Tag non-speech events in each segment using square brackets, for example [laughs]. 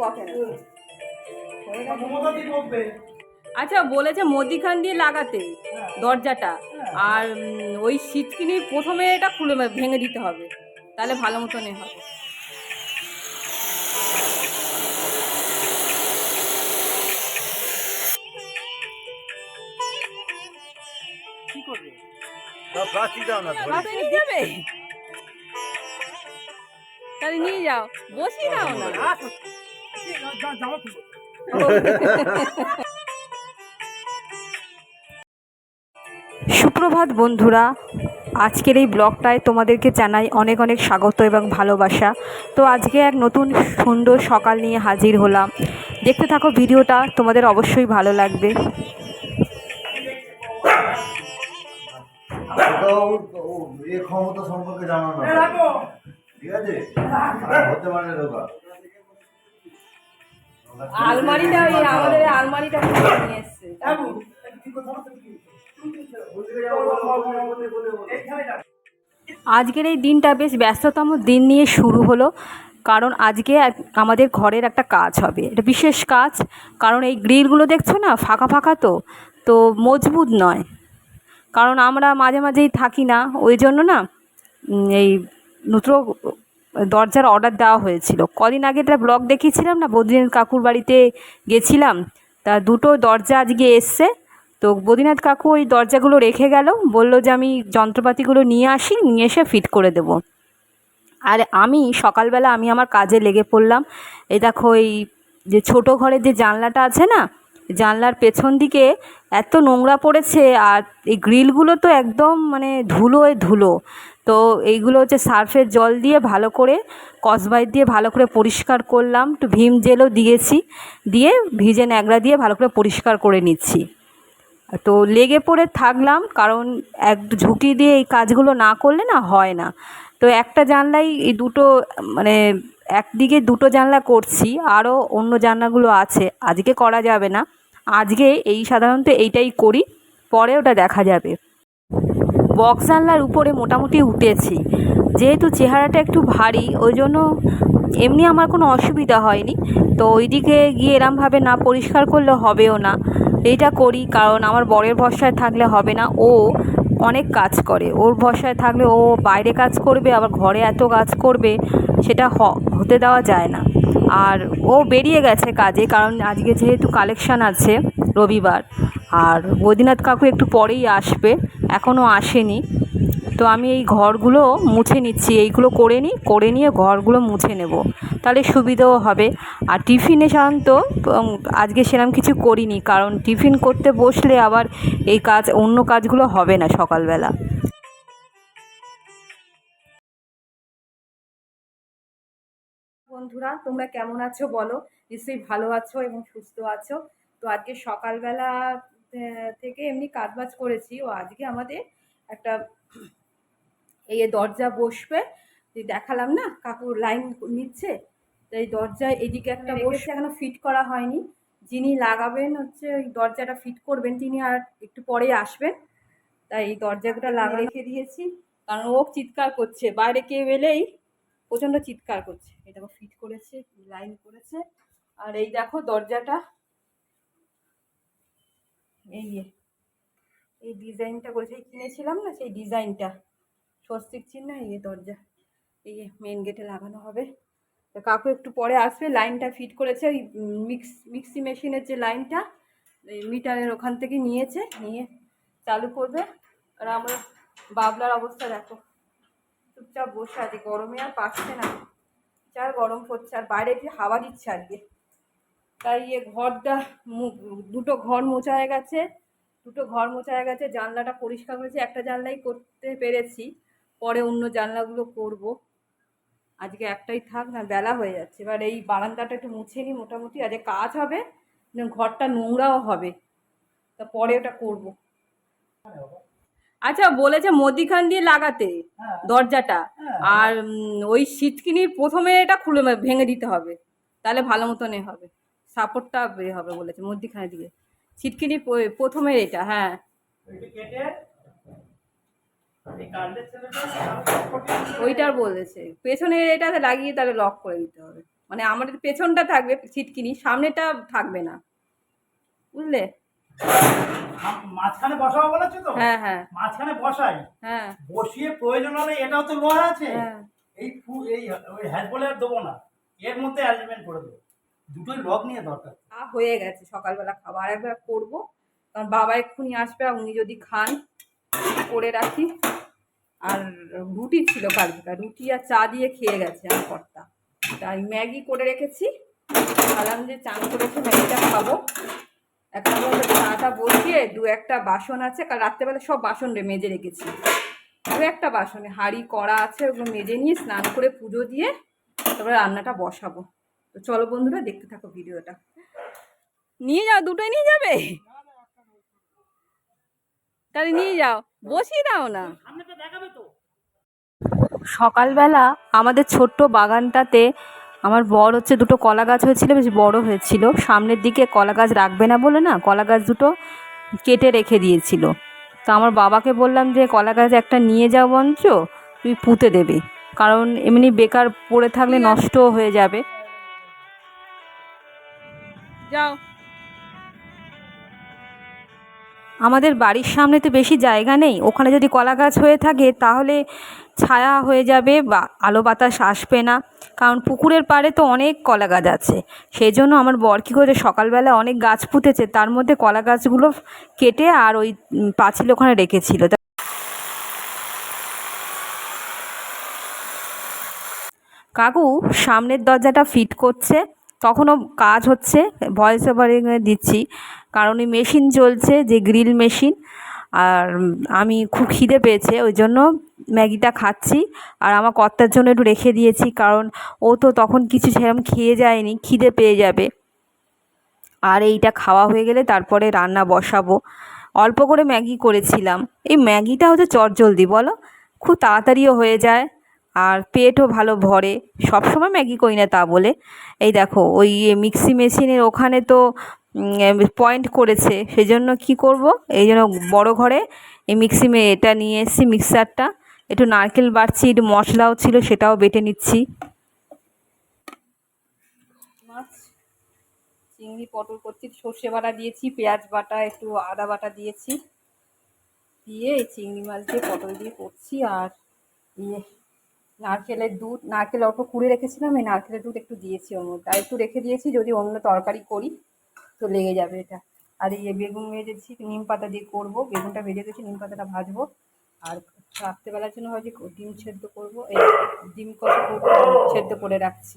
বকে না। আচ্ছা বলেছে মদিখান দিয়ে লাগাতে দরজাটা। আর ওই সিটকিনি প্রথমে এটা খুলে ভেঙে দিতে হবে। তাহলে ভালো মতনই হবে। কি করবে? প্লাস্টিক দাও না ধরে। বাপে নিয়ে তাহলে নিয়ে যাও। বসিয়ে দাও না। সুপ্রভাত বন্ধুরা, আজকের এই ব্লগটায় তোমাদেরকে জানাই অনেক অনেক স্বাগত এবং ভালোবাসা। তো আজকে এক নতুন সুন্দর সকাল নিয়ে হাজির হলাম। দেখতে থাকো ভিডিওটা, তোমাদের অবশ্যই ভালো লাগবে। সম্পর্কে না ঠিক আছে? হতে পারে আলমারিটা ওই আমাদের আলমারিটা নিয়ে আজকের এই দিনটা বেশ ব্যস্ততম দিন নিয়ে শুরু হলো, কারণ আজকে আমাদের ঘরের একটা কাজ হবে। এটা বিশেষ কাজ, কারণ এই গ্রিলগুলো দেখছ না, ফাঁকা ফাঁকা তো তো মজবুত নয়। কারণ আমরা মাঝে মাঝেই থাকি না, ওই জন্য না এই নতুন দরজার অর্ডার দেওয়া হয়েছিল। কদিন আগে একটা ব্লগ দেখিয়েছিলাম না, বদ্রীনাথ কাকুর বাড়িতে গেছিলাম। তা দুটো দরজা আজকে এসছে। তো বদ্রীনাথ কাকু ওই দরজাগুলো রেখে গেল, বলল যে আমি যন্ত্রপাতিগুলো নিয়ে আসি, নিয়ে এসে ফিট করে দেবো। আর আমি সকালবেলা আমি আমার কাজে লেগে পড়লাম। এই দেখো এই যে ছোট ঘরের যে জানলাটা আছে না, জানলার পেছন দিকে এত নোংরা পড়েছে আর এই গ্রিলগুলো তো একদম মানে ধুলোয় ধুলো। তো এইগুলো হচ্ছে সার্ফের জল দিয়ে ভালো করে কসবাইট দিয়ে ভালো করে পরিষ্কার করলাম। একটু ভীম জেলও দিয়েছি, দিয়ে ভিজে ন্যাকড়া দিয়ে ভালো করে পরিষ্কার করে নিচ্ছি। তো লেগে পড়ে থাকলাম, কারণ এক ঝুঁকি দিয়ে এই কাজগুলো না করলে না হয় না। তো একটা জানলাই, এই দুটো মানে একদিকে দুটো জানলা করছি, আরও অন্য জানলাগুলো আছে। আজকে করা যাবে না। আজকে এই সাধারণত এইটাই করি, পরে ওটা দেখা যাবে। বক্স জানলার উপরে মোটামুটি উঠেছি। যেহেতু চেহারাটা একটু ভারী, ওই জন্য এমনি আমার কোনো অসুবিধা হয়নি। তো ওইদিকে গিয়ে এরমভাবে না পরিষ্কার করলে হবেও না। এইটা করি, কারণ আমার বরের ভরসায় থাকলে হবে না। ও অনেক কাজ করে। ওর ভরসায় থাকলে ও বাইরে কাজ করবে, আবার ঘরে এত কাজ করবে, সেটা হতে দেওয়া যায় না। আর ও বেরিয়ে গেছে কাজে, কারণ আজকে যেহেতু কালেকশান আছে রবিবার আর বৈদ্যনাথ কাকু একটু পরেই আসবে, এখনও আসেনি। তো আমি এই ঘরগুলো মুছে নিচ্ছি, এইগুলো করে নিই, করে নিয়ে ঘরগুলো মুছে নেব। তাহলে সুবিধাও হবে। আর টিফিনে সাধারণত আজকে সেরকম কিছু করিনি, কারণ টিফিন করতে বসলে আবার এই কাজ, অন্য কাজগুলো হবে না সকালবেলা। বন্ধুরা, তোমরা কেমন আছো বলো? নিশ্চয়ই ভালো আছো এবং সুস্থ আছো। তো আজকে সকালবেলা থেকে এমনি কাজবাজ করেছি। ও আজকে আমাদের একটা এই দরজা বসবে যে দেখালাম না কাকুর লাইন নিচ্ছে এই দরজা এদিকে একটা বসে এখনও ফিট করা হয়নি। যিনি লাগাবেন হচ্ছে ওই দরজাটা ফিট করবেন তিনি আর একটু পরে আসবেন। তাই এই দরজাটা লাগা রেখে দিয়েছি। কারণ ও চিৎকার করছে বাইরে কেউ এলেই প্রচণ্ড চিৎকার করছে। এই দেখো ফিট করেছে লাইন করেছে। আর এই দেখো দরজাটা এই এই ডিজাইনটা করেছে, এই কিনেছিলাম না, সেই ডিজাইনটা স্বস্তিক চিহ্ন, এই দরজা। এই মেন গেটে লাগানো হবে। তো কাকু একটু পরে আসবে লাইনটা ফিট করেছে, ওই মিক্স মিক্সি মেশিনের যে লাইনটা মিটারের ওখান থেকে নিয়েছে, নিয়ে চালু করবে। আর আমরা বাবলার অবস্থা দেখো। চুপচাপ বসে আছে, গরমে আর পাচ্ছে না। চার গরম পড়ছে, আর বাইরে একটু হাওয়া দিচ্ছে আজকে। তাই ইয়ে ঘরটা মু- দুটো ঘর মোছা হয়ে গেছে দুটো ঘর মোছা হয়ে গেছে জানলাটা পরিষ্কার করেছি একটা জানলাই করতে পেরেছি পরে অন্য জানলাগুলো করব আজকে একটাই থাক না বেলা হয়ে যাচ্ছে এবার এই বারান্দাটা একটু মুছে নিই মোটামুটি আজকে কাজ হবে ঘরটা নোংরাও হবে তা পরে ওটা করব আচ্ছা বলেছে মদিখান দিয়ে লাগাতে হ্যাঁ। দরজাটা হ্যাঁ। আর ওই সিটকিনির প্রথমে এটা খুলে ভেঙে দিতে হবে তাহলে ভালো মতন হবে সাপোর্টটা এ হবে বলেছে মধ্যিখানে দিয়ে। ছিটকিনি প্রথমের এটা হ্যাঁ। ওইটার বলেছে পেছনে এটাতে লাগিয়ে তাহলে লক করে দিতে হবে। মানে আমাদের পেছনটা থাকবে ছিটকিনি সামনেটা থাকবে না। বুঝলে? মাঝখানে বসাবো বলেছ তো? হ্যাঁ হ্যাঁ। মাঝখানে বসাই। হ্যাঁ। বসিয়ে প্রয়োজন হলে এটাও তো লোহা আছে। হ্যাঁ। এই এই ওই হ্যান্ড বলে আর দেবো না। এর মধ্যে অ্যারেঞ্জমেন্ট করে দেবো। দুটোই লক নিয়ে দরকার। হয়ে গেছে সকালবেলা খাবার। একবার করব। কারণ বাবা এক্ষুনি আসবে আর উনি যদি খান, করে রাখি। আর রুটি ছিল কালকে। রুটি আর চা দিয়ে খেয়ে গেছে আমার কর্তা। তাই ম্যাগি করে রেখেছি। ভাবলাম যে চান করেছে ম্যাগিটা খাব। বলতে চাটা বসিয়ে দু একটা বাসন আছে। কাল রাত্রেবেলা সব বাসন মেজে রেখেছি। দু একটা বাসনে হাঁড়ি, কড়া আছে, ওগুলো মেজে নিয়ে স্নান করে পুজো দিয়ে তারপরে রান্নাটা বসাবো। তো চলো বন্ধুরা দেখতে থাকো ভিডিওটা। নিয়ে যাও দুটোই নিয়ে যাবে? তাহলে নিয়ে যাও বসিয়ে দাও না। সামনেটা দেখাবে তো সকালবেলা আমাদের ছোট্ট বাগানটাতে আমার বর হচ্ছে দুটো কলা গাছ হয়েছিল বেশ বড় হয়েছিল। সামনের দিকে কলা গাছ রাখবে না বলে না কলা গাছ দুটো কেটে রেখে দিয়েছিল। তো আমার বাবাকে বললাম যে কলা গাছ একটা নিয়ে যাও মঞ্চ তুই পুঁতে দেবে। কারণ এমনি বেকার পড়ে থাকলে নষ্ট হয়ে যাবে। যাও। আমাদের বাড়ির সামনে তো বেশি জায়গা নেই। ওখানে যদি কলা গাছ হয়ে থাকে, তাহলে ছায়া হয়ে যাবে বা আলো বাতাস আসবে না। কারণ পুকুরের পাড়ে তো অনেক কলা গাছ আছে। সেই জন্য আমার বর কী করে সকালবেলা অনেক গাছ পুঁতেছে, তার মধ্যে কলা গাছগুলো কেটে আর ওই পাঁচিল ওখানে রেখেছিল। কাকু, সামনের দরজাটা ফিট করছে। তখনও কাজ হচ্ছে ভয়েস ওভারে দিচ্ছি। কারণ ওই মেশিন চলছে, যে গ্রিল মেশিন আর আমি খুব খিদে পেয়েছে, ওই জন্য ম্যাগিটা খাচ্ছি। আর আমার কর্তার জন্য একটু রেখে দিয়েছি, কারণ ও তো তখন কিছু সেরকম খেয়ে যায়নি, খিদে পেয়ে যাবে। আর এইটা খাওয়া হয়ে গেলে তারপরে রান্না বসাবো। অল্প করে ম্যাগি করেছিলাম। এই ম্যাগিটা হচ্ছে চটজলদি, বলো? খুব তাড়াতাড়িও হয়ে যায়। আর পেটও ভালো ভরে। সব সময় ম্যাগি করি না তা বলে। এই দেখো, ওই মিক্সি মেশিনের ওখানে তো পয়েন্ট করেছে। সেই জন্য কী করব? এই জন্য বড়ো ঘরে এই মিক্সি এটা নিয়ে এসেছি মিক্সারটা। একটু নারকেল বাড়ছি একটু মশলাও ছিল, সেটাও বেটে নিচ্ছি। মাছ, চিংড়ি, পটল করছি, সর্ষে বাটা দিয়েছি, পেঁয়াজ বাটা, একটু আদা বাটা দিয়েছি। দিয়ে এই চিংড়ি মাছ দিয়ে পটল দিয়ে করছি আর ইয়ে নারকেলের দুধ, নারকেল অল্প কুড়ে রেখেছিলাম, এই নারকেলের দুধ একটু দিয়েছি ওর মধ্যে আর একটু রেখে দিয়েছি, যদি অন্য তরকারি করি তো লেগে যাবে এটা। আর এই বেগুন ভেজেছি, নিম পাতা দিয়ে করব, বেগুনটা ভেজে গেছি, নিম পাতাটা ভাজবো। আর রাত্রেবেলার জন্য হয় যে ডিম সেদ্ধ করব, এই ডিম কষা করব সেদ্ধ করে রাখছি।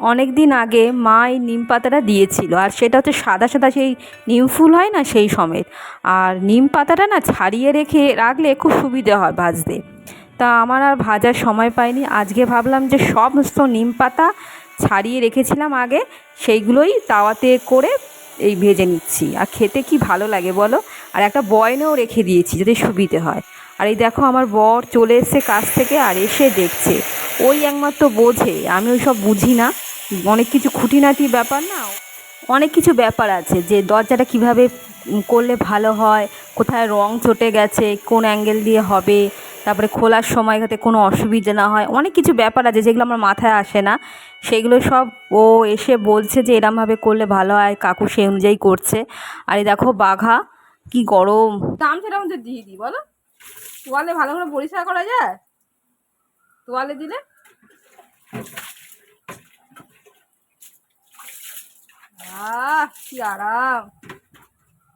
অনেক দিন আগে মা এই নিম পাতাটা দিয়েছিল। আর সেটা হচ্ছে সাদা সাদা সেই নিম ফুল হয় না সেই সমেত। আর নিম পাতাটা না ছাড়িয়ে রেখে রাখলে খুব সুবিধে হয় ভাজতে। তা আমার আর ভাজার সময় পাইনি। আজকে ভাবলাম যে সমস্ত নিম পাতা ছাড়িয়ে রেখেছিলাম আগে, সেইগুলোই তাওয়াতে করে এই ভেজে নিচ্ছি। আর খেতে কি ভালো লাগে বলো? আর একটা বয়নেও রেখে দিয়েছি যাতে সুবিধে হয়। আর এই দেখো আমার বর চলে এসছে কাছ থেকে আর এসে দেখছে। ওই একমাত্র বোঝে, আমি ওই সব বুঝি না। অনেক কিছু খুঁটিনাটি ব্যাপার না, অনেক কিছু ব্যাপার আছে যে দরজাটা কীভাবে করলে ভালো হয়, কোথায় রং চটে গেছে, কোন অ্যাঙ্গেল দিয়ে হবে, তারপরে খোলার সময় যাতে কোনো অসুবিধা না হয়, অনেক কিছু ব্যাপার আছে যেগুলো আমার মাথায় আসে না। সেগুলো সব ও এসে বলছে যে এরমভাবে করলে ভালো হয়, কাকু সেই অনুযায়ী করছে। আর এই দেখো বাঘা, কি গরম। সেরকম তো দিয়ে দিই বলো। তোয়ালে ভালো করে পরিষ্কার করা যায়? তোয়ালে দিলে? আহ, কি আরাম।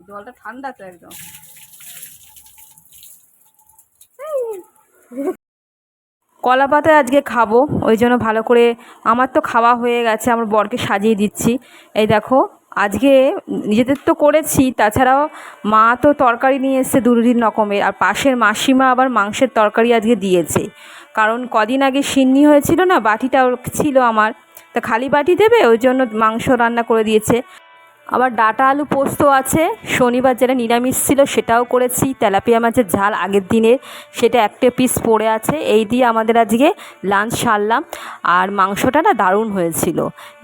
জলটা ঠান্ডা তো একদম। কলা পাতা আজকে খাব, ওই জন্য ভালো করে আমার তো খাওয়া হয়ে গেছে, আমার বরকে সাজিয়ে দিচ্ছি। এই দেখো আজকে নিজেদের তো করেছি, তাছাড়াও মা তো তরকারি নিয়ে এসছে দু তিন রকমের, আর পাশের মাসিমা আবার মাংসের তরকারি আজকে দিয়েছে। কারণ কদিন আগে সিন্নি হয়েছিল না, বাটিটা ওর ছিল আমার, তা খালি বাটি দেবে, ওই জন্য মাংস রান্না করে দিয়েছে। আবার ডাটা আলু পোস্ত আছে, শনিবার যেটা নিরামিষ ছিল সেটাও করেছি, তেলাপিয়া মাছের ঝাল আগের দিনের সেটা একটা পিস পড়ে আছে, এই দিয়ে আমাদের আজকে লাঞ্চ সারলাম, আর মাংসটা না দারুণ হয়েছিল।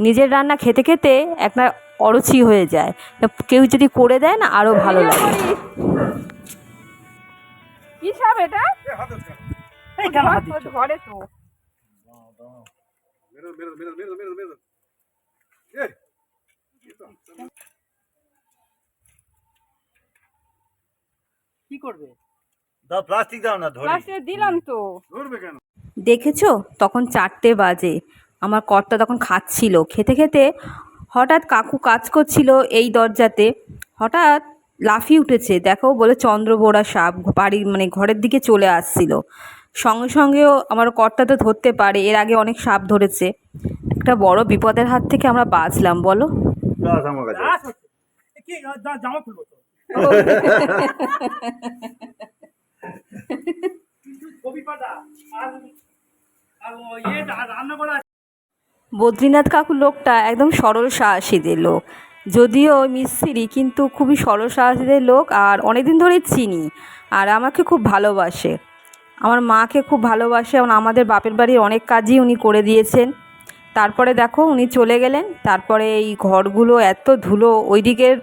নিজের রান্না খেতে খেতে একটা অরুচি হয়ে যায়। তা কেউ যদি করে দেয় না আরও ভালো লাগে। কি সাপ এটা? এই কেন হাত দিচ্ছ? ঘরে তো। কি করবে? দাও প্লাস্টিক দাও না প্লাস্টিক দিলাম তো। দেখেছ? তখন চারটে বাজে। আমার কর্তা তখন খাচ্ছিল। খেতে খেতে হঠাৎ কাকু কাজ করছিল এই দরজাতে হঠাৎ লাফিয়ে উঠেছে দেখো বলে চন্দ্রবোড়া সাপ বাড়ির মানে ঘরের দিকে চলে আসছিল। সঙ্গে সঙ্গেও আমার কর্তা তো ধরতে পারে এর আগে অনেক সাপ ধরেছে। একটা বড় বিপদের হাত থেকে আমরা বাঁচলাম বলো। দাও আমার কাছে। রাস হচ্ছে এ কি জা- জামা খুলবো তো। [laughs] কবি পাতা আর আর ওই ইয়ে রান্না করা বদ্রীনাথ কাকু লোকটা একদম সরল সাহসীদের লোক। যদিও মিস্ত্রি কিন্তু খুবই সরল সাহসীদের লোক আর অনেকদিন ধরেই চিনি আর আমাকে খুব ভালোবাসে। আমার মাকে খুব ভালোবাসে এবং আমাদের বাপের বাড়ির অনেক কাজই উনি করে দিয়েছেন। তারপরে দেখো উনি চলে গেলেন, তারপরে এই ঘরগুলো এত ধুলো ওই দিকের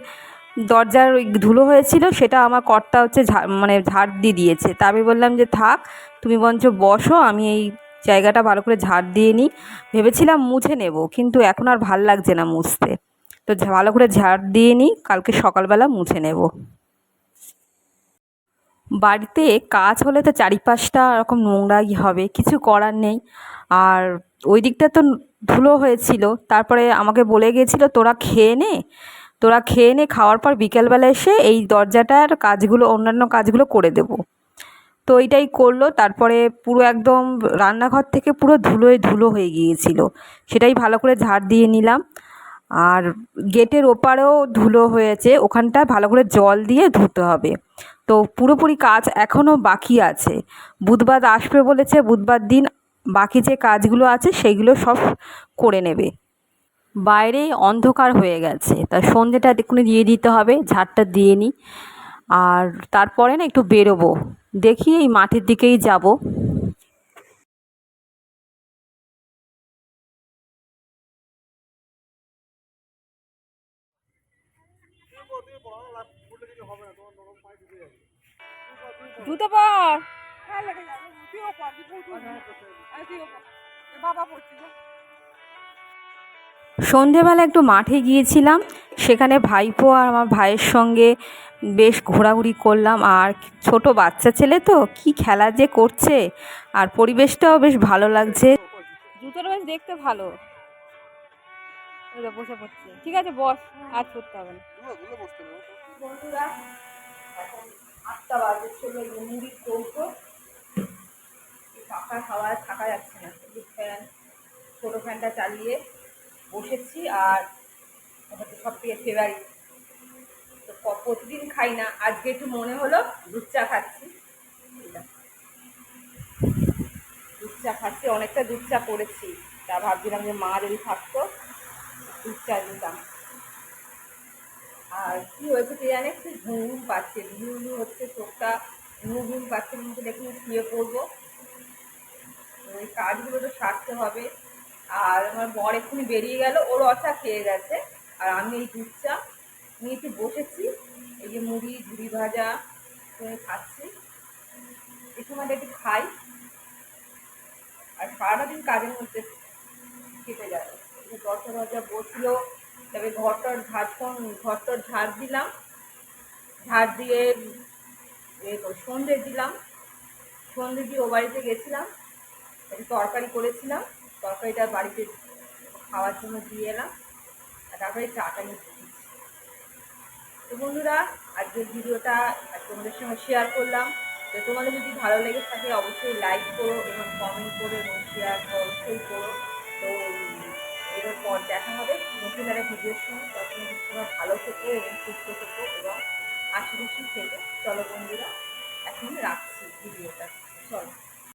দরজার ওই ধুলো হয়েছিল সেটা আমার কর্তা হচ্ছে মানে ঝাড় দিয়ে দিয়েছে। তা আমি বললাম যে থাক, তুমি বরঞ্চ বসো, আমি এই জায়গাটা ভালো করে ঝাড় দিয়ে নিই। ভেবেছিলাম মুছে নেব, কিন্তু এখন আর ভালো লাগছে না মুছতে। তো ভালো করে ঝাড় দিয়ে নিই, কালকে সকালবেলা মুছে নেব। বাড়িতে কাজ হলে তো চারিপাশটা এরকম নোংরাই হবে, কিছু করার নেই। আর ওই দিকটা তো ধুলো হয়েছিল, তারপরে আমাকে বলে গিয়েছিল, তোরা খেয়ে নে। তোরা খেয়ে নে, খাওয়ার পর বিকেলবেলা এসে এই দরজাটার কাজগুলো, অন্যান্য কাজগুলো করে দেবো। তো এইটাই করল। তারপরে পুরো একদম রান্নাঘর থেকে পুরো ধুলোয় ধুলো হয়ে গিয়েছিল। সেটাই ভালো করে ঝাড় দিয়ে নিলাম। আর গেটের ওপারেও ধুলো হয়েছে। ওখানটা ভালো করে জল দিয়ে ধুতে হবে। তো পুরোপুরি কাজ এখনও বাকি আছে। বুধবার আসবে বলেছে, বুধবার দিন বাকি যে কাজগুলো আছে সেইগুলো সব করে নেবে। বাইরে অন্ধকার হয়ে গেছে। তা সন্ধেটা এক্ষুনি দিয়ে দিতে হবে, ঝাড়টা দিয়ে নিই আর তারপরে না একটু বেরোবো। দেখি এই মাঠের দিকেই যাব। জুতো পর। পর বাবা পড়ছি সন্ধেবেলা একটু মাঠে গিয়েছিলাম, সেখানে ভাইপো আর আমার ভাইয়ের সঙ্গে বেশ ঘোরাঘুরি করলাম। আর ছোট বাচ্চা ছেলে তো, কি খেলা যে করছে, আর পরিবেশটাও বেশ ভালো লাগছে। জুতোটা বেশ দেখতে ভালো। বসে পড়ছি। ঠিক আছে, বস, আর করতে হবে না। খাওয়ায় থাকা যাচ্ছে না। ফ্যানটা চালিয়ে বসেছি আর হয়তো সব থেকে ফেভারিট তো প্রতিদিন খাই না, আজকে একটু মনে হলো দুধ চা খাচ্ছি। দুধ চা খাচ্ছি, অনেকটা দুধ চা করেছি। তা ভাবছিলাম যে মা যদি থাকতো, দুধ চা দিতাম। আর কি হয়েছে কে জানে, একটু ঘুম পাচ্ছে, ঘুম হচ্ছে, চোখটা ঘুম ঘুম পাচ্ছে মুখে দেখুন শুয়ে পড়ব ওই কাজগুলো তো সারতে হবে। আর আমার বর এক্ষুনি বেরিয়ে গেল, ওর অচা খেয়ে গেছে। আর আমি এই দুধ চা নিয়ে একটু বসেছি, এই যে মুড়ি, ঝুড়ি ভাজা করে খাচ্ছি। এই সময়টা একটু খাই। আর সারাটা দিন কাজের মধ্যে কেটে যে দরজা দরজা বসল, তবে ঘরটার ঝাড় ঘরটার ঝাড় দিলাম। ঝাড় দিয়ে সন্ধে দিলাম। সন্ধে দিয়ে ও বাড়িতে গেছিলাম। একটু তরকারি করেছিলাম। তরকারিটা বাড়িতে খাওয়ার জন্য দিয়ে এলাম। আর তারপরে চাটা নিয়ে তো বন্ধুরা, আজকের ভিডিওটা তোমাদের সঙ্গে শেয়ার করলাম। তো তোমাদের যদি ভালো লেগে থাকে, অবশ্যই লাইক করো এবং কমেন্ট করো এবং শেয়ার করো, অবশ্যই করো। তো এর পর দেখা হবে। নতুন একটা ভিডিওর সঙ্গে। তখন তোমরা ভালো থেকো এবং সুস্থ থেকো এবং খুশি থেকো, চলো বন্ধুরা এখন রাখছি ভিডিওটা চলো।